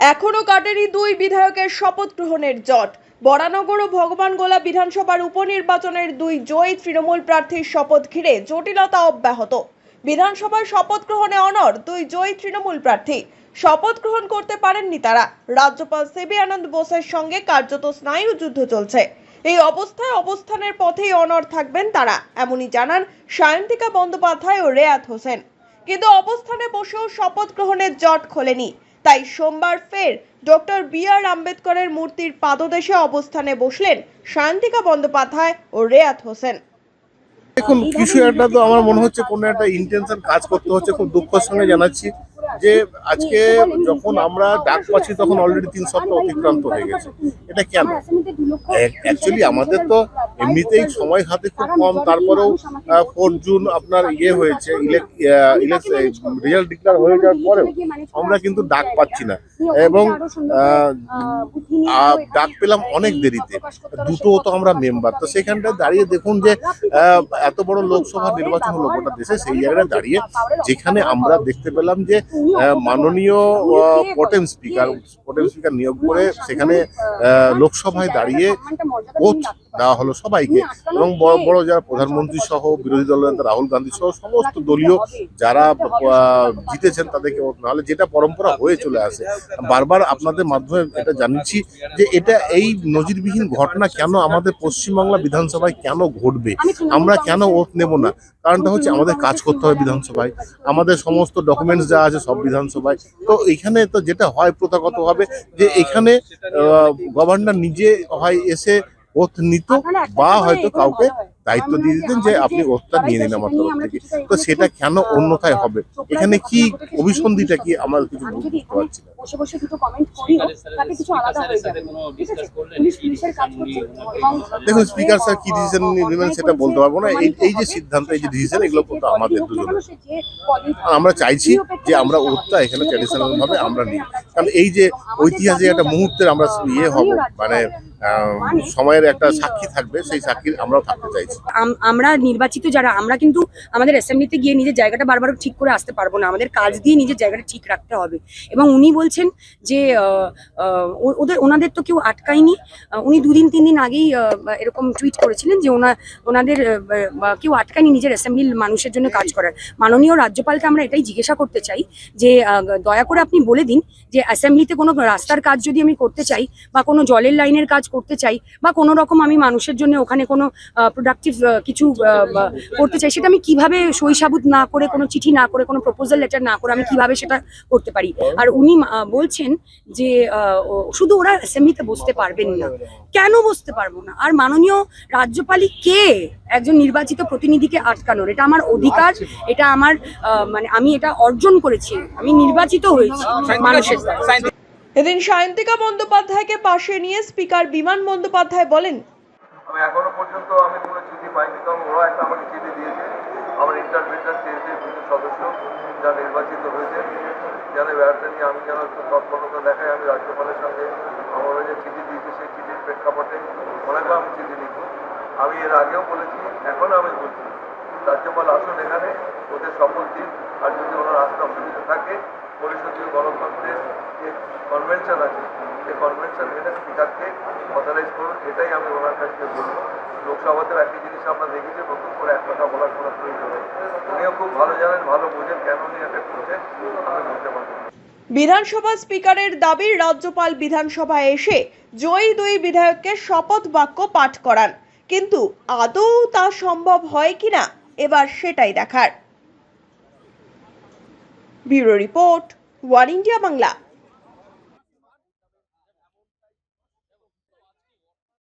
এখনও কাটেনি দুই বিধায়কের শপথ গ্রহণের জট। বরানগর ও ভগবানগোলা বিধানসভার উপনির্বাচনের দুই জয়ী তৃণমূল প্রার্থীর শপথ ঘিরে জটিলতা অব্যাহত। বিধানসভার শপথ গ্রহণে অনর দুই জয়ী তৃণমূল প্রার্থী। শপথ গ্রহণ করতে পারেননি তারা। রাজ্যপাল সিবি আনন্দ বোসের সঙ্গে কার্যত স্নায়ু যুদ্ধ চলছে। এই অবস্থায় অবস্থানের পথেই অনর থাকবেন তারা, এমনই জানান সায়ন্তিকা বন্দ্যোপাধ্যায় ও রেয়াত হোসেন। কিন্তু অবস্থানে বসেও শপথ গ্রহণের জট খোলেনি। তাই সোমবার ফের ডক্টর বি আর আম্বেদকরের মূর্তির পাদদেশে অবস্থানে বসলেন শান্তিকা বন্দ্যোপাধ্যায় ও রেয়াত হোসেন। দেখুন, কিছু একটা তো আমার মনে হচ্ছে কোনো একটা ইন্টেনশন কাজ করতে হচ্ছে, খুব দুঃখের সঙ্গে জানাচ্ছি যে আজকে যখন আমরা ডাক পাচ্ছি তখন অলরেডি তিন সপ্তাহ অতিক্রান্ত হয়ে গেছে। এটা কেন? অ্যাকচুয়ালি আমাদের তো এমনিতেই সময় হাতে খুব কম তারপরেও ফোর জুন আপনার ইয়ে হয়েছে রেজাল্ট ডিক্লেয়ার হয়ে যাওয়ার পরেও আমরা কিন্তু ডাক পাচ্ছি না। এবং আহ, আহ, ডাক পেলাম অনেক দেরিতে। দুটো তো আমরা মেম্বার তো সেখানটায় দাঁড়িয়ে দেখুন যে এত বড় লোকসভা নির্বাচন হলো গোটা দেশে সেই জায়গায় দাঁড়িয়ে যেখানে আমরা দেখতে পেলাম যে মাননীয় পটেম স্পিকার পটেম স্পিকার নিয়োগ করে সেখানে লোকসভায় দাঁড়িয়ে দেওয়া হলো সবাইকে। এবং বড় বড় যারা প্রধানমন্ত্রী সহ বিরোধী দল নেতা রাহুল গান্ধী সহ সমস্ত দলীয় যারা জিতেছেন তাদেরকে নাহলে যেটা পরম্পরা হয়ে চলে আসে। বারবার আপনাদের মাধ্যমে এটা জানিয়েছি যে এটা এই নজিরবিহীন ঘটনা কেন আমাদের পশ্চিমবাংলা বিধানসভায় কেন ঘটবে? আমরা কেন ওথ নেব না? কারণটা হচ্ছে আমাদের কাজ করতে হবে বিধানসভায়। আমাদের সমস্ত ডকুমেন্টস যা আছে সব বিধানসভায়। তো এখানে তো যেটা হয় প্রথাগতভাবে যে এখানে গভর্নর নিজে হয় এসে ওথ নিত বা হয়তো কাউকে দায়িত্ব দিয়ে দিতেন যে আপনি ওথটা নিয়ে নিন আমার তরফ থেকে তো সেটা কেন অন্যথায় হবে? এখানে কি অভিসন্ধিটা কি আমার কিছু বুঝতে পারছি না। বসে বসে দুটো কমেন্ট করি তাতে কিছু আলাদা হয়ে যাবে। ঠিক আছে? পুলিশ পুলিশের কাজ করছে দেখুন স্পিকার স্যার কি ডিসিশন নেবেন সেটা বলতে পারব না। এই যে সিদ্ধান্ত এই যে ডিসিশন এগুলো কিন্তু আমাদের দুজনের। আর আমরা চাইছি যে আমরা ওরটা এখানে ট্র্যাডিশনাল ভাবে আমরা নিই। কারণ এই যে ঐতিহাসিক একটা মুহূর্তের আমরা ইয়ে হব মানে আহ, সময়ের একটা সাক্ষী থাকবে সেই সাক্ষী আমরাও থাকতে চাইছি। আম- আমরা নির্বাচিত যারা আমরা কিন্তু আমাদের অ্যাসেম্বলিতে গিয়ে নিজের জায়গাটা বারবার ঠিক করে আসতে পারব না। আমাদের কাজ দিয়ে নিজের জায়গাটা ঠিক রাখতে হবে এবং উনি বলছেন যে ওদের, ওনাদের তো কেউ আটকায়নি। উনি দুদিন, তিন দিন আগেই এরকম টুইট করেছিলেন যে ওনা, ওনাদের কেউ আটকায়নি নিজের অ্যাসেম্বলির মানুষের জন্য কাজ করার। মাননীয় রাজ্যপালকে আমরা এটাই জিজ্ঞাসা করতে চাই যে দয়া করে আপনি বলে দিন যে, অ্যাসেম্বলিতে কোনো রাস্তার কাজ যদি আমি করতে চাই বা কোনো জলের লাইনের কাজ করতে চাই বা কোনো রকম আমি মানুষের জন্য ওখানে কোনো প্রোডাক্টিভ কিছু করতে চাই, সেটা আমি কীভাবে সই সাবুত না করে, কোনো চিঠি না করে, কোনো প্রপোজাল লেটার না করে আমি কীভাবে সেটা করতে পারি? আর উনি বলছেন যে আহ, ও- শুধু ওরা অ্যাসেম্বলিতে বসতে পারবেন না। কেন বসতে পারব না? আর মাননীয় রাজ্যপালই কে একজন নির্বাচিত প্রতিনিধিকে আটকানোর? এটা আমার অধিকার এটা আমার আহ, মানে আমি এটা অর্জন করেছি। আমি নির্বাচিত হয়েছি মানুষের এদিন সায়ন্তিকা বন্দ্যোপাধ্যায়কে পাশে নিয়ে স্পিকার বিমান বন্দ্যোপাধ্যায় বলেন এখনও পর্যন্ত আমি কোনো চিঠি পাইনি কারণ ওরা একটা আমাকে চিঠি দিয়েছে। আমার ইন্টারভেটার চেয়েছে সদস্য যা নির্বাচিত হয়েছে। যেন ব্যাপারটা নিয়ে আমি যেন তৎপরতা দেখাই, আমি রাজ্যপালের সঙ্গে আমার যে চিঠি দিয়েছি, সেই চিঠির প্রেক্ষাপটে অনেকবার আমি চিঠি লিখব। আমি এর আগেও বলেছি, এখনও আমি বলছি, রাজ্যপাল আসুন এখানে, ওদের শপথ দিন আর যদি ওনার আসতে অসুবিধা থাকে, পরিষদীয় গণতন্ত্রের যে কনভেনশন আছে, সেই কনভেনশন মেনে স্পিকারকে অথরাইজ করুন, এটাই আমি ওনার কাছ থেকে বলব। লোকসভাতেও একই জিনিস আমরা দেখেছি, নতুন করে এক কথা বলার কোনো প্রয়োজন নেই। খুব ভালো জানেন, ভালো কেন উনি এফেক্ট আমি বিধানসভা স্পিকারের দাবি, রাজ্যপাল বিধানসভায় এসে জয়ী দুই বিধায়ককে শপথ বাক্য পাঠ করান। কিন্তু আদৌ তা সম্ভব হয় কিনা, এবার সেটাই দেখার। Bureau report, one India Bangla.